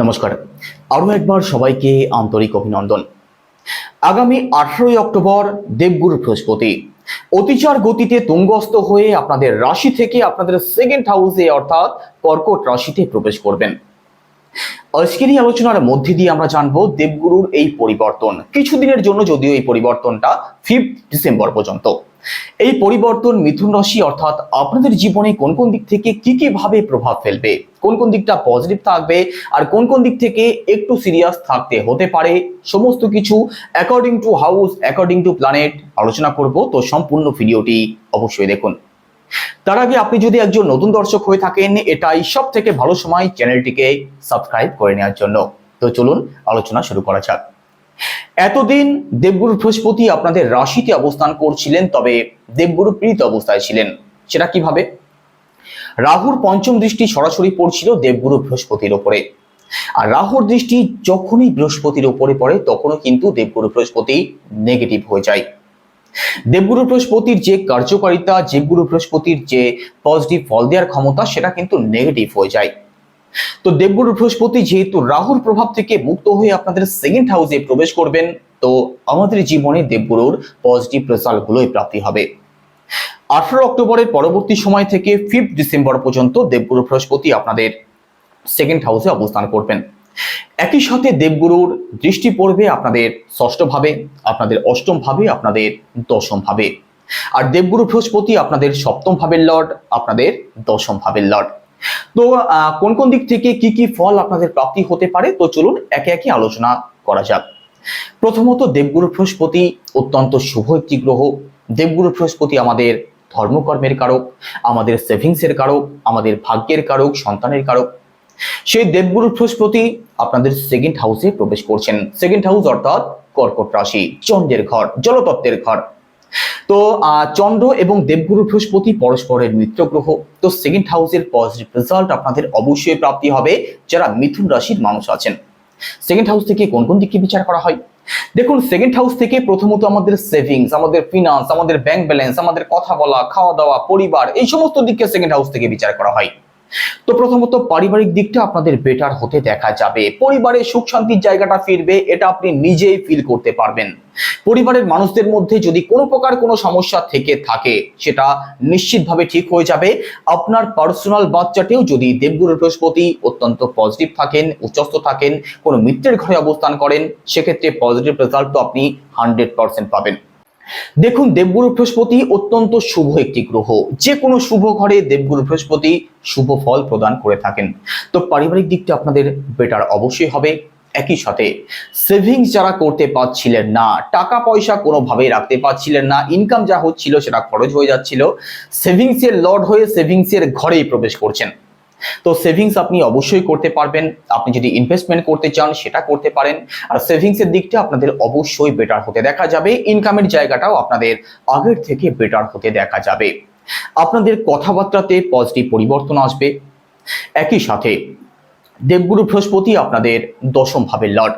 নমস্কার। আরও একবার সবাইকে আন্তরিক অভিনন্দন। আগামী আঠারোই অক্টোবর দেবগুরু বৃহস্পতি। অতিচার গতিতে তুঙ্গস্থ হয়ে আপনাদের রাশি থেকে আপনাদের সেকেন্ড হাউসে অর্থাৎ কর্কট রাশিতে প্রবেশ করবেন। আজকের এই আলোচনার মধ্যে দিয়ে আমরা জানব দেবগুরুর এই পরিবর্তন। কিছুদিনের জন্য যদিও এই পরিবর্তনটা ফিফথ ডিসেম্বর পর্যন্ত। এই পরিবর্তন মিথুন রাশি অর্থাৎ আপনাদের জীবনে কোন কোন দিক থেকে কি কি ভাবে প্রভাব ফেলবে? কোন কোন দিকটা পজিটিভ থাকবে? আর কোন কোন দিক থেকে একটু সিরিয়াস থাকতে হতে পারে? সমস্ত কিছু according to house according to planet আলোচনা করব। তো সম্পূর্ণ ভিডিওটি অবশ্যই দেখুন। তার আগে আপনি যদি একজন নতুন দর্শক হয়ে থাকেন, এটাই সব থেকে ভালো সময় চ্যানেলটিকে সাবস্ক্রাইব করে নেওয়ার জন্য। তো চলুন আলোচনা শুরু করা যাক। এতদিন দেবগুরু বৃহস্পতি আপনাদের রাশিতে অবস্থান করছিলেন, তবে দেবগুরু পীড়িত অবস্থায় ছিলেন। সেটা কীভাবে? রাহুর পঞ্চম দৃষ্টি সরাসরি পড়ছিল দেবগুরু বৃহস্পতির ওপরে। আর রাহুর দৃষ্টি যখনই বৃহস্পতির উপরে পড়ে, তখনও কিন্তু দেবগুরু বৃহস্পতি নেগেটিভ হয়ে যায়। দেবগুরু বৃহস্পতির যে কার্যকারিতা, দেবগুরু বৃহস্পতির যে পজিটিভ ফল দেওয়ার ক্ষমতা, সেটা কিন্তু নেগেটিভ হয়ে যায়। তো দেবগুরু বৃহস্পতি যেহেতু রাহুর প্রভাব থেকে মুক্ত হয়ে আপনাদের সেকেন্ড হাউসে প্রবেশ করবেন, তো আমাদের জীবনে দেবগুরুর পজিটিভ রেজাল্টগুলোই প্রাপ্তি হবে। আঠারো অক্টোবরের পরবর্তী সময় থেকে ফিফথ ডিসেম্বর পর্যন্ত দেবগুরু বৃহস্পতি আপনাদের সেকেন্ড হাউসে অবস্থান করবেন। একই সাথে দেবগুরুর দৃষ্টি পড়বে আপনাদের ষষ্ঠ ভাবে, আপনাদের অষ্টম ভাবে, আপনাদের দশম ভাবে। আর দেবগুরু বৃহস্পতি আপনাদের সপ্তম ভাবের লর্ড, আপনাদের দশম ভাবের লর্ড। তো কোন কোন দিক থেকে কি কি ফল আপনাদের প্রাপ্তি হতে পারে? তো চলুন একে একে আলোচনা করা যাক। প্রথমত, দেবগুরু বৃহস্পতি অত্যন্ত শুভ একটি গ্রহ। দেবগুরু বৃহস্পতি আমাদের ধর্মকর্মের কারক, আমাদের সেভিংসের কারক, আমাদের ভাগ্যের কারক, সন্তানের কারক। সেই দেবগুরু বৃহস্পতি আপনাদের সেকেন্ড হাউসে প্রবেশ করছেন। সেকেন্ড হাউস অর্থাৎ কর্কট রাশি, চন্দ্রের ঘর, জলতত্ত্বের ঘর। তো চন্দ্র এবং দেবগুরু বৃহস্পতি পরস্পরের মিত্র গ্রহ তো সেকেন্ড হাউসের পজিটিভ রেজাল্ট আপনাদের অবশ্যই প্রাপ্তি হবে যারা মিথুন রাশির মানুষ আছেন। সেকেন্ড হাউস থেকে কোন কোন দিকে বিচার করা হয়? দেখুন সেকেন্ড হাউস থেকে প্রথমত আমাদের সেভিংস আমাদের ফিনান্স আমাদের ব্যাংক ব্যালেন্স আমাদের কথা বলা, খাওয়া দাওয়া, পরিবার, এই সমস্ত দিককে সেকেন্ড হাউস থেকে বিচার করা হয়। তো প্রথমত পারিবারিক দিকটা আপনাদের বেটার হতে দেখা যাবে। পরিবারে সুখ শান্তির জায়গাটা ফিরবে, এটা আপনি নিজেই ফিল করতে পারবেন। পরিবারের মানুষদের মধ্যে যদি কোনো প্রকার কোনো সমস্যা থেকে থাকে, সেটা নিশ্চিতভাবে ঠিক হয়ে যাবে। আপনার পার্সোনাল বাচ্চাটিও যদি দেবগুরু বৃহস্পতি অত্যন্ত পজিটিভ থাকেন, উচ্চস্থ থাকেন, কোনো মিত্রের ঘরে অবস্থান করেন, সেক্ষেত্রে পজিটিভ রেজাল্ট তো আপনি হান্ড্রেড পার্সেন্ট পাবেন। দেখুন, দেবগুরু বৃহস্পতি অত্যন্ত শুভ একটি গ্রহ। যে কোনো শুভ ঘরে দেবগুরু বৃহস্পতি শুভ ফল প্রদান করে থাকেন। তো পারিবারিক দিকটা আপনাদের বেটার অবশ্যই হবে। একই সাথে সেভিংস যারা করতে পারছিলেন না, টাকা পয়সা কোনোভাবেই রাখতে পারছিলেন না ইনকাম যা হচ্ছিল সেটা খরচ হয়ে যাচ্ছিল সেভিংসের লর্ড হয়ে সেভিংসের ঘরেই প্রবেশ করছেন। তো সেভিংস আপনি অবশ্যই করতে পারবেন। আপনি যদি ইনভেস্টমেন্ট করতে চান, সেটা করতে পারেন। আর সেভিংসের দিকটা আপনাদের অবশ্যই বেটার হতে দেখা যাবে। ইনকামের জায়গাটাও আপনাদের আগের থেকে বেটার হতে দেখা যাবে। আপনাদের কথাবার্তাতে পজিটিভ পরিবর্তন আসবে। একই সাথে দেবগুরু বৃহস্পতি আপনাদের দশম ভাবে লর্ড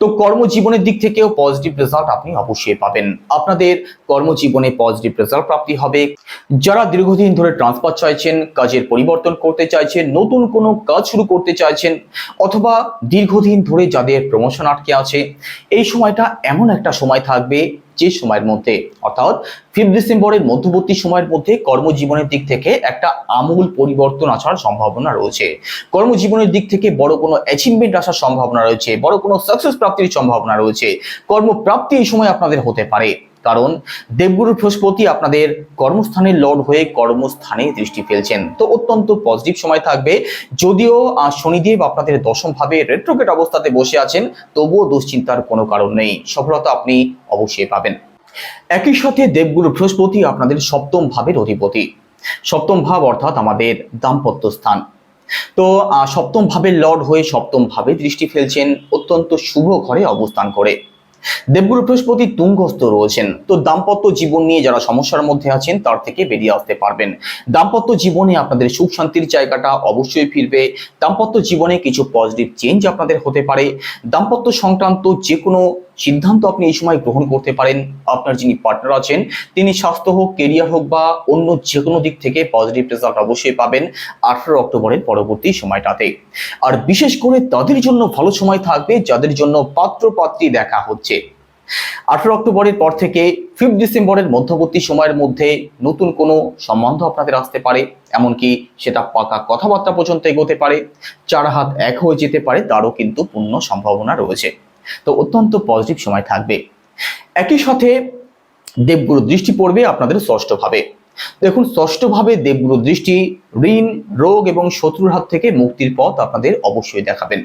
তো কর্মজীবনের দিক থেকেও পজিটিভ রেজাল্ট আপনি অবশ্যই পাবেন। আপনাদের কর্মজীবনে পজিটিভ রেজাল্ট প্রাপ্তি হবে। যারা দীর্ঘদিন ধরে ট্রান্সফার চাইছেন, কাজের পরিবর্তন করতে চাইছেন, নতুন কোনো কাজ শুরু করতে চাইছেন, অথবা দীর্ঘদিন ধরে যাদের প্রমোশন আটকে আছে, এই সময়টা এমন একটা সময় থাকবে যে সময়ের মধ্যে, অর্থাৎ ফিফথ ডিসেম্বরের মধ্যবর্তী সময়ের মধ্যে কর্মজীবনের দিক থেকে একটা আমূল পরিবর্তন আসার সম্ভাবনা রয়েছে। কর্মজীবনের দিক থেকে বড় কোনো অ্যাচিভমেন্ট আসার সম্ভাবনা রয়েছে, বড় কোনো সাকসেস প্রাপ্তির সম্ভাবনা রয়েছে। কর্মপ্রাপ্তি এই সময় আপনাদের হতে পারে। কারণ দেবগুরু বৃহস্পতি আপনাদের কর্মস্থানের লর্ড হয়ে কর্মস্থানে দৃষ্টি ফেলছেন। তো অত্যন্ত পজিটিভ সময় থাকবে। যদিও শনিদেব আপনাদের দশম ভাবে রেট্রোগেট অবস্থাতে বসে আছেন, তবুও দুশ্চিন্তার কোনো কারণ নেই। সফলতা আপনি অবশ্যই পাবেন। একই সাথে দেবগুরু বৃহস্পতি আপনাদের সপ্তম ভাবের অধিপতি। সপ্তম ভাব অর্থাৎ আমাদের দাম্পত্য স্থান। তো সপ্তম ভাবের লর্ড হয়ে সপ্তম ভাবে দৃষ্টি ফেলছেন। অত্যন্ত শুভ ঘরে অবস্থান করে। দেবগুরু বৃহস্পতি তুঙ্গস্থ রয়েছেন। তো দাম্পত্য জীবন নিয়ে যারা সমস্যার মধ্যে আছেন, তার থেকে বেরিয়ে আসতে পারবেন। দাম্পত্য জীবনে আপনাদের সুখ শান্তির জায়গাটা অবশ্যই ফিরবে। দাম্পত্য জীবনে কিছু পজিটিভ চেঞ্জ আপনাদের হতে পারে। দাম্পত্য সংক্রান্ত যে কোনো সিদ্ধান্ত আপনি এই সময় গ্রহণ করতে পারেন। আপনার যিনি পার্টনার আছেন, তিনি স্বাস্থ্য হোক কেরিয়ার হোক বা অন্য যে কোনো দিক থেকে পজিটিভ রেজাল্ট অবশ্যই পাবেন আঠারো অক্টোবরের পরবর্তী সময়টাতে। আর বিশেষ করে তাদের জন্য ভালো সময় থাকবে, যাদের জন্য পাত্র পাত্রী দেখা হচ্ছে। আঠারো অক্টোবরের পর থেকে ফিফ ডিসেম্বরের মধ্যবর্তী সময়ের মধ্যে নতুন কোনো সম্বন্ধ আপনাদের আসতে পারে, এমনকি সেটা পাকা কথাবার্তা পর্যন্ত এগোতে পারে। চার হাত এক হয়ে যেতে পারে, তারও কিন্তু পূর্ণ সম্ভাবনা রয়েছে। তো অত্যন্ত পজিটিভ সময় থাকবে। একই সাথে দেবগুরু দৃষ্টি পড়বে আপনাদের ষষ্ঠভাবে। দেখুন, ষষ্ঠভাবে দেবগুরু দৃষ্টি ঋণ, রোগ এবং শত্রুর হাত থেকে মুক্তির পথ আপনাদের অবশ্যই দেখাবেন।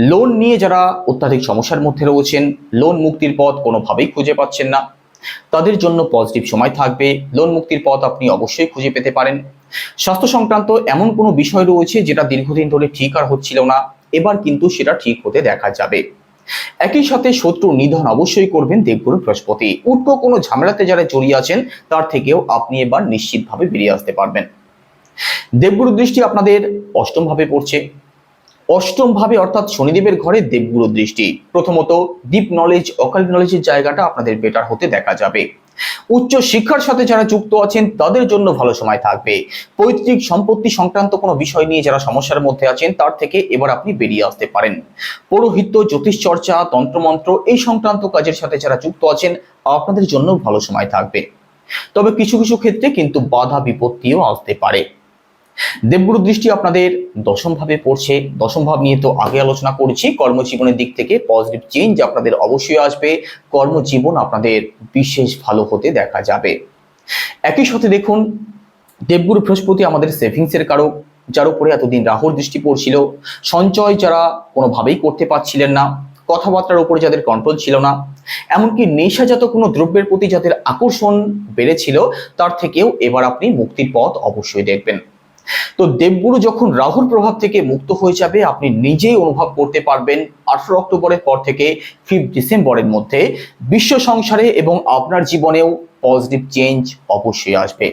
লোন নিয়ে যারা অত্যাধিক সমস্যার মধ্যে রয়েছেন লোন মুক্তির পথ কোনোভাবেই খুঁজে পাচ্ছেন না। তাদের জন্য পজিটিভ সময় থাকবে। লোন মুক্তির পথ আপনি অবশ্যই খুঁজে পেতে পারেন। স্বাস্থ্য সংক্রান্ত এমন কোনো বিষয় রয়েছে যেটা দীর্ঘদিন ধরে ঠিক আর হচ্ছিল না। এবার কিন্তু সেটা ঠিক হতে দেখা যাবে। একই সাথে শত্রু নিধন অবশ্যই করবেন দেবগুরু বৃহস্পতি। উল্টো কোনো ঝামেলাতে যারা জড়িয়ে আছেন, তার থেকেও আপনি এবার নিশ্চিতভাবে বেরিয়ে আসতে পারবেন। দেবগুরু দৃষ্টি আপনাদের অষ্টমভাবে পড়ছে। অষ্টম ভাবে অর্থাৎ শনিদেবের ঘরে দেবগুরু দৃষ্টি। প্রথমত ডিপ নলেজ অকাল নলেজের জায়গাটা আপনাদের বেটার হতে দেখা যাবে। উচ্চ শিক্ষার সাথে যারা যুক্ত আছেন, তাদের জন্য ভালো সময় থাকবে। পৈতৃক সম্পত্তি সংক্রান্ত কোনো বিষয় নিয়ে যারা সমস্যার মধ্যে আছেন, তার থেকে এবার আপনি বেরিয়ে আসতে পারেন। পৌরোহিত্য জ্যোতিষ চর্চা তন্ত্রমন্ত্র এই সংক্রান্ত কাজের সাথে যারা যুক্ত আছেন, আপনাদের জন্য ভালো সময় থাকবে। তবে কিছু কিছু ক্ষেত্রে কিন্তু বাধা বিপত্তিও আসতে পারে। দেবগুরু দৃষ্টি আপনাদের দশম ভাবে পড়ছে। দশম ভাব নিয়ে তো আগে আলোচনা করেছি। কর্মজীবনের দিক থেকে পজিটিভ চেঞ্জ আপনাদের অবশ্যই আসবে। কর্মজীবন আপনাদের বিশেষ ভালো হতে দেখা যাবে। একই সাথে দেখুন, দেবগুরু বৃহস্পতি আমাদের সেভিংসের কারক, যার উপরে এতদিন রাহুর দৃষ্টি পড়ছিল। সঞ্চয় যারা কোনোভাবেই করতে পারছিলেন না। কথাবার্তার উপরে যাদের কন্ট্রোল ছিল না। এমনকি নেশাজাত কোনো দ্রব্যের প্রতি যাদের আকর্ষণ বেড়েছিল, তার থেকেও এবার আপনি মুক্তির পথ অবশ্যই দেখবেন। তো দেবগুরু যখন রাহুর প্রভাব থেকে মুক্ত হয়ে যাবে, আপনি নিজেই অনুভব করতে পারবেন আঠারো অক্টোবরের পর থেকে ফিফ ডিসেম্বরের মধ্যে বিশ্ব সংসারে এবং আপনার জীবনেও পজিটিভ চেঞ্জ অবশ্যই আসবে।